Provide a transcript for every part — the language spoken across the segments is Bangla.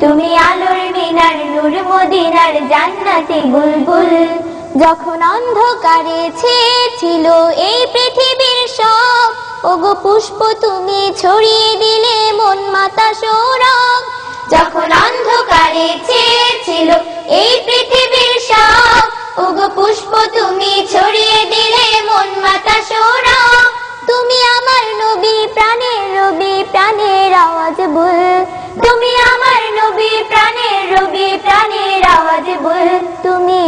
তুমি আলোর মিনার, নূর মদিনার জান্নাতি বুলবুল। যখন অন্ধকারে ছিল এই পৃথিবীর সব, ওগো পুষ্প তুমি ছড়িয়ে দিলে মন মাতা সৌরভ। যখন অন্ধকারে ছিল এই পৃথিবীর সব, ওগো পুষ্প তুমি ছড়িয়ে দিলে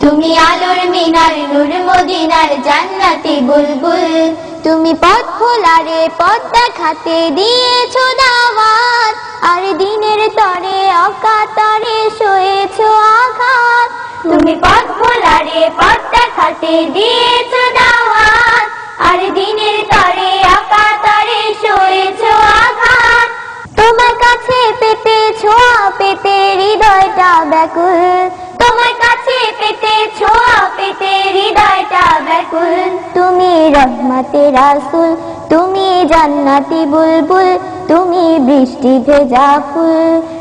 তুমি আলোর মিনার, নূর মদিনার জান্নাতি বুলবুল। তুমি পথ খোলারে, পথ দেখাতে দিয়েছ দাওয়াত। আর দিনের তরে, অকাতরে সয়েছো আঘাত। তুমি পথ খোলারে, পথ দেখাতে দিয়েছ দাওয়াত। আর দিনের তরে, অকাতরে সয়েছো আঘাত। তোমার কাছে পেতে ছোঁয়া পেতে হৃদয়টা ব্যাকুল। পেতে ছোঁয়া পেতে হৃদয়টা ব্যাকুল। তুমি রহমতে রাসুল, তুমি জান্নাতি বুলবুল, তুমি বৃষ্টি ভেজা ফুল।